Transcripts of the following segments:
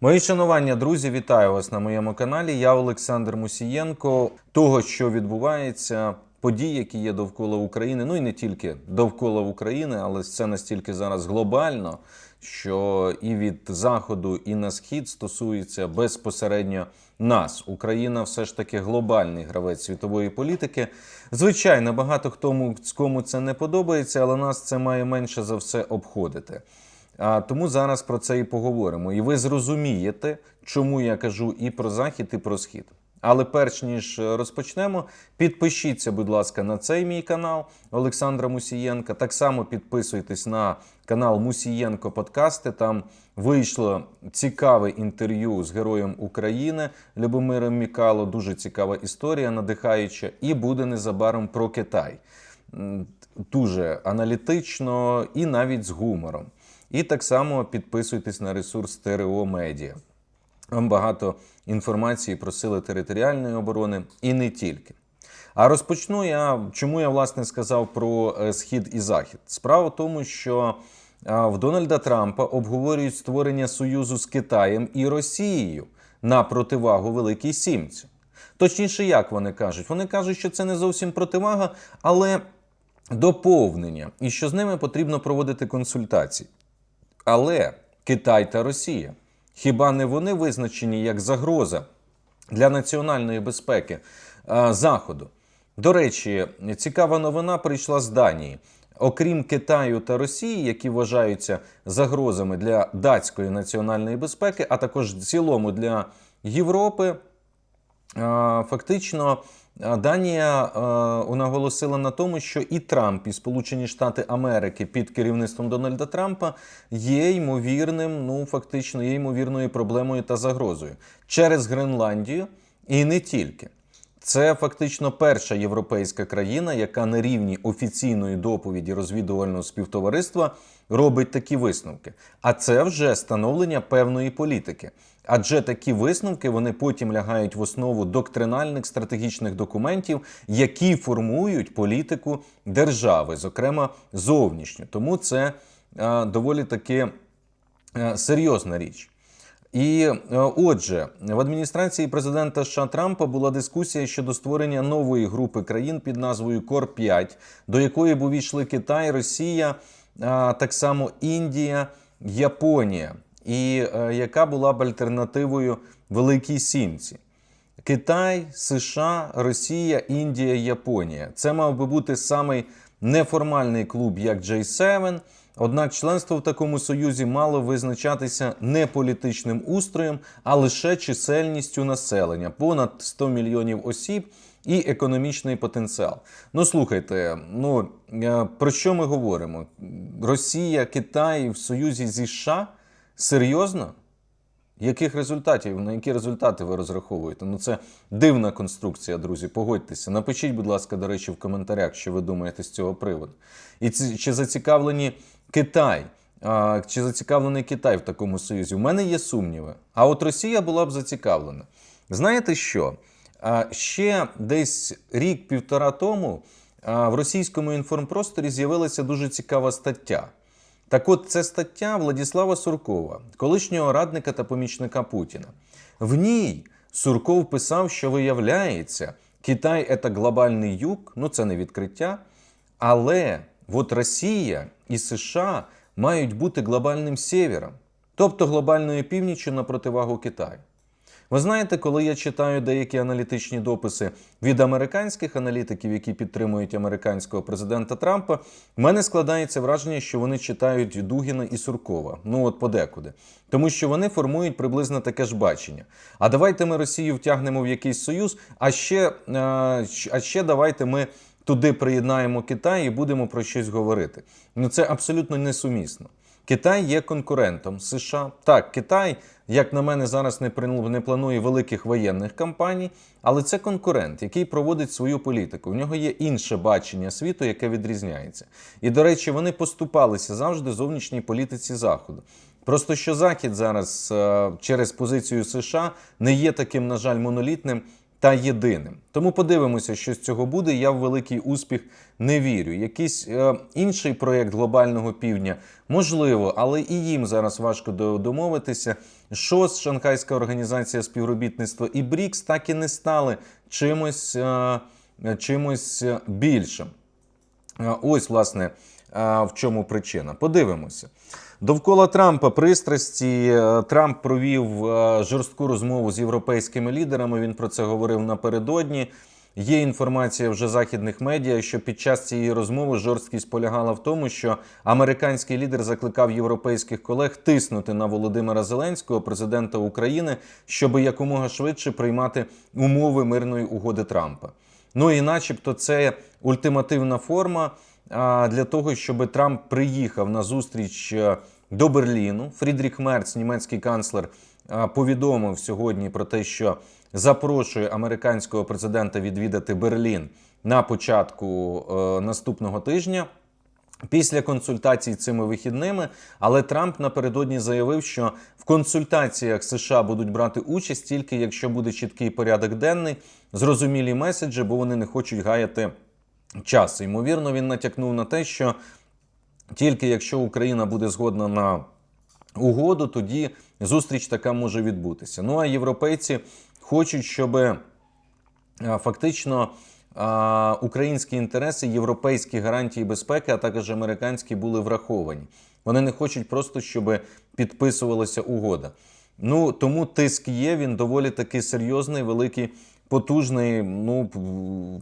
Мої шанування, друзі, вітаю вас на моєму каналі. Я Олександр Мусієнко. Того, що відбувається, події, які є довкола України, ну і не тільки довкола України, але це настільки зараз глобально, що і від заходу, і на схід стосується безпосередньо нас. Україна все ж таки глобальний гравець світової політики. Звичайно, багато хто кому це не подобається, але нас це має менше за все обходити. А тому зараз про це і поговоримо. І ви зрозумієте, чому я кажу і про захід, і про схід. Але перш ніж розпочнемо, підпишіться, будь ласка, на цей мій канал Олександра Мусієнка. Так само підписуйтесь на канал Мусієнко Подкасти. Там вийшло цікаве інтерв'ю з героєм України Любомиром Мікало. Дуже цікава історія, надихаюча, і буде незабаром про Китай. Дуже аналітично і навіть з гумором. І так само підписуйтесь на ресурс Стерео Медіа. Вам багато інформації про сили територіальної оборони і не тільки. А розпочну я, чому я власне сказав про е, схід і захід. Справа в тому, що в Дональда Трампа обговорюють створення союзу з Китаєм і Росією на противагу Великій Сімці. Точніше, як вони кажуть? Вони кажуть, що це не зовсім противага, але доповнення, і що з ними потрібно проводити консультації. Але Китай та Росія хіба не вони визначені як загроза для національної безпеки е, Заходу? До речі, цікава новина прийшла з Данії. Окрім Китаю та Росії, які вважаються загрозами для датської національної безпеки, а також в цілому для Європи, фактично е, Данія е, наголосила на тому, що і Трамп, і Сполучені Штати Америки під керівництвом Дональда Трампа є ймовірним, ну фактично є ймовірною проблемою та загрозою через Гренландію і не тільки. Це фактично перша європейська країна, яка на рівні офіційної доповіді розвідувального співтовариства робить такі висновки. А це вже становлення певної політики. Адже такі висновки вони потім лягають в основу доктринальних стратегічних документів, які формують політику держави, зокрема зовнішню. Тому це е, доволі таки е, серйозна річ. І е, отже, в адміністрації президента США Трампа була дискусія щодо створення нової групи країн під назвою Кор 5 до якої б увійшли Китай, Росія, так само Індія, Японія, і е, яка була б альтернативою Великій Сімці. Китай, США, Росія, Індія, Японія. Це мав би бути самий неформальний клуб, як J7, Однак членство в такому союзі мало визначатися не політичним устроєм, а лише чисельністю населення понад 100 мільйонів осіб і економічний потенціал. Ну слухайте, ну е, про що ми говоримо? Росія, Китай в союзі зі США? Серйозно? Яких результатів, на які результати ви розраховуєте? Ну це дивна конструкція, друзі. Погодьтеся. Напишіть, будь ласка, до речі, в коментарях, що ви думаєте з цього приводу. І ці, чи зацікавлені Китай, а, чи зацікавлений Китай в такому союзі? У мене є сумніви. А от Росія була б зацікавлена. Знаєте що? А, ще десь рік-півтора тому в російському інформпросторі з'явилася дуже цікава стаття. Так от, це стаття Владіслава Суркова, колишнього радника та помічника Путіна. В ній Сурков писав, що виявляється, Китай це глобальний юг, ну це не відкриття. Але от Росія і США мають бути глобальним сєвером, тобто глобальною північчю на противагу Китаю. Ви знаєте, коли я читаю деякі аналітичні дописи від американських аналітиків, які підтримують американського президента Трампа, в мене складається враження, що вони читають Дугіна і Суркова. Ну от подекуди. Тому що вони формують приблизно таке ж бачення. А давайте ми Росію втягнемо в якийсь союз, а ще, а ще давайте ми. Туди приєднаємо Китай і будемо про щось говорити. Ну це абсолютно несумісно. Китай є конкурентом США. Так, Китай, як на мене, зараз не планує великих воєнних кампаній, але це конкурент, який проводить свою політику. У нього є інше бачення світу, яке відрізняється. І, до речі, вони поступалися завжди зовнішній політиці Заходу. Просто що Захід зараз через позицію США не є таким, на жаль, монолітним. Та єдиним. Тому подивимося, що з цього буде. Я в великий успіх не вірю. Якийсь е, інший проєкт глобального півдня можливо, але і їм зараз важко до- домовитися. ШОС, Шанхайська організація співробітництва і БРІКС так і не стали чимось, е, чимось е, більшим. Е, Ось, власне, е, в чому причина. Подивимося. Довкола Трампа пристрасті Е, Трамп провів е, жорстку розмову з європейськими лідерами. Він про це говорив напередодні. Є інформація вже західних медіа, що під час цієї розмови жорсткість полягала в тому, що американський лідер закликав європейських колег тиснути на Володимира Зеленського, президента України, щоб якомога швидше приймати умови мирної угоди Трампа. Ну і начебто це ультимативна форма для того, щоб Трамп приїхав на зустріч е, до Берліну. Фрідріх Мерц, німецький канцлер, повідомив сьогодні про те, що запрошує американського президента відвідати Берлін на початку е, наступного тижня. Після консультацій цими вихідними, але Трамп напередодні заявив, що в консультаціях США будуть брати участь тільки якщо буде чіткий порядок денний, зрозумілі меседжі, бо вони не хочуть гаяти час. Ймовірно, він натякнув на те, що тільки якщо Україна буде згодна на угоду, тоді зустріч така може відбутися. Ну а європейці хочуть, щоб фактично українські інтереси, європейські гарантії безпеки, а також американські були враховані. Вони не хочуть просто, щоб підписувалася угода. Ну тому тиск є. Він доволі таки серйозний, великий, потужний. Ну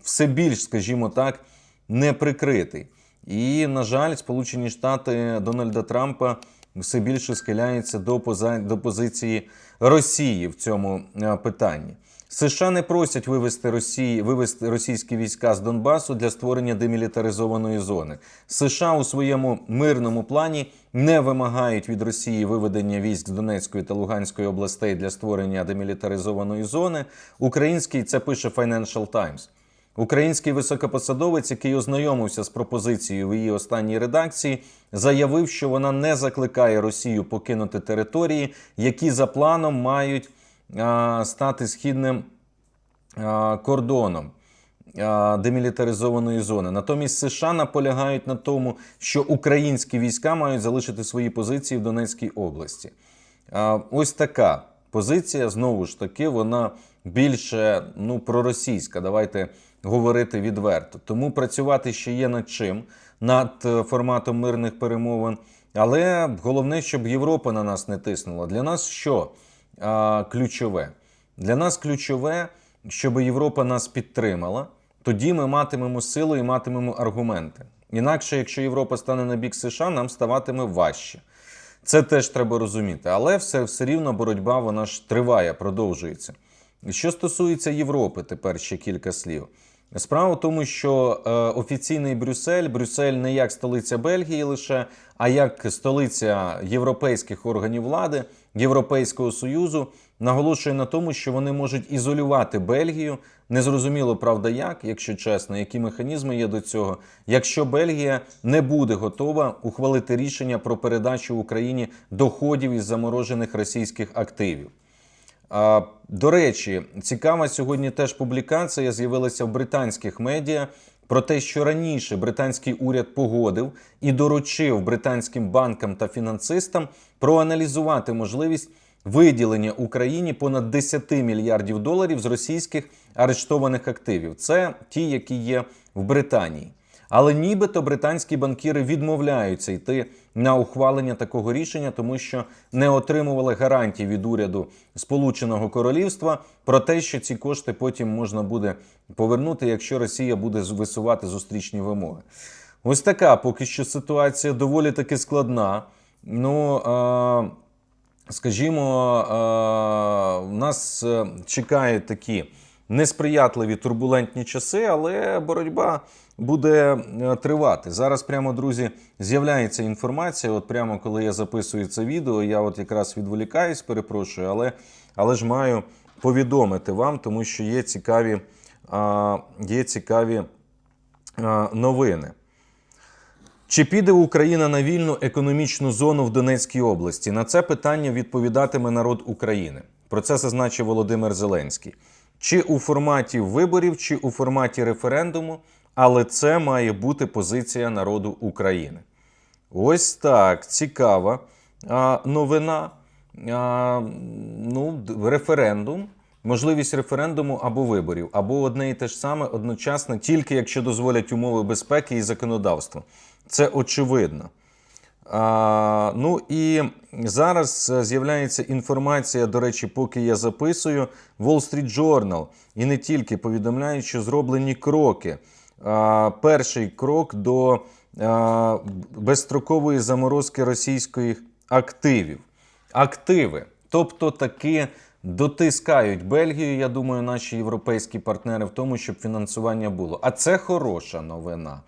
все більш, скажімо так, не прикритий. І, на жаль, Сполучені Штати Дональда Трампа все більше схиляються до, поза... до позиції Росії в цьому е, питанні. США не просять вивести Росії, вивести російські війська з Донбасу для створення демілітаризованої зони. США у своєму мирному плані не вимагають від Росії виведення військ з Донецької та Луганської областей для створення демілітаризованої зони. Український це пише Financial Times. Український високопосадовець, який ознайомився з пропозицією в її останній редакції, заявив, що вона не закликає Росію покинути території, які за планом мають а, стати східним а, кордоном демілітаризованої зони. Натомість США наполягають на тому, що українські війська мають залишити свої позиції в Донецькій області. Ось така позиція, знову ж таки, вона більше ну, проросійська. Давайте говорити відверто. Тому працювати ще є над чим, над е, форматом мирних перемовин. Але головне, щоб Європа на нас не тиснула. Для нас що а, ключове? Для нас ключове, щоб Європа нас підтримала. Тоді ми матимемо силу і матимемо аргументи. Інакше, якщо Європа стане на бік США, нам ставатиме важче. Це теж треба розуміти. Але все, все рівно боротьба вона ж триває, продовжується. Що стосується Європи, тепер ще кілька слів. Справа в тому, що е, офіційний Брюссель, Брюссель не як столиця Бельгії лише, а як столиця європейських органів влади, Європейського Союзу, наголошує на тому, що вони можуть ізолювати Бельгію. Незрозуміло, правда, як, якщо чесно, які механізми є до цього, якщо Бельгія не буде готова ухвалити рішення про передачу Україні доходів із заморожених російських активів. До речі, цікава сьогодні теж публікація з'явилася в британських медіа про те, що раніше британський уряд погодив і доручив британським банкам та фінансистам проаналізувати можливість виділення Україні понад 10 мільярдів доларів з російських арештованих активів. Це ті, які є в Британії. Але нібито британські банкіри відмовляються йти на ухвалення такого рішення, тому що не отримували гарантій від уряду Сполученого Королівства про те, що ці кошти потім можна буде повернути, якщо Росія буде висувати зустрічні вимоги. Ось така поки що ситуація доволі таки складна. Ну, е, скажімо, е, нас е, чекають такі несприятливі турбулентні часи, але боротьба буде е, тривати. Зараз прямо, друзі, з'являється інформація. От прямо коли я записую це відео, я от якраз відволікаюсь, перепрошую, але, але ж маю повідомити вам, тому що є цікаві, є цікаві новини. Чи піде Україна на вільну економічну зону в Донецькій області? На це питання відповідатиме народ України. Про це зазначив Володимир Зеленський. чи у форматі виборів, чи у форматі референдуму, але це має бути позиція народу України. Ось так цікава а, новина. А, ну, референдум, можливість референдуму або виборів, або одне і те ж саме одночасно, тільки якщо дозволять умови безпеки і законодавство. Це очевидно. А, ну і зараз е, з'являється інформація, до речі, поки я записую, Wall Street Journal і не тільки повідомляють, що зроблені кроки. Перший крок до безстрокової заморозки російських активів. Активи, тобто таки дотискають Бельгію, я думаю, наші європейські партнери в тому, щоб фінансування було. А це хороша новина.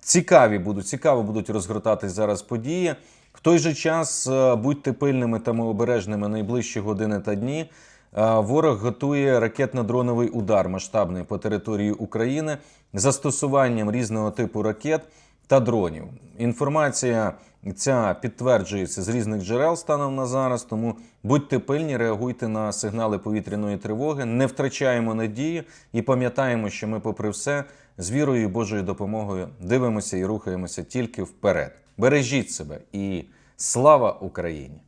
Цікаві будуть, цікаво будуть розгортатись зараз події. В той же час е, будьте пильними та обережними найближчі години та дні. Ворог готує ракетно-дроновий удар масштабний по території України застосуванням різного типу ракет та дронів. Інформація ця підтверджується з різних джерел станом на зараз. Тому будьте пильні, реагуйте на сигнали повітряної тривоги, не втрачаємо надії і пам'ятаємо, що ми, попри все, з вірою і Божою допомогою дивимося і рухаємося тільки вперед. Бережіть себе і слава Україні!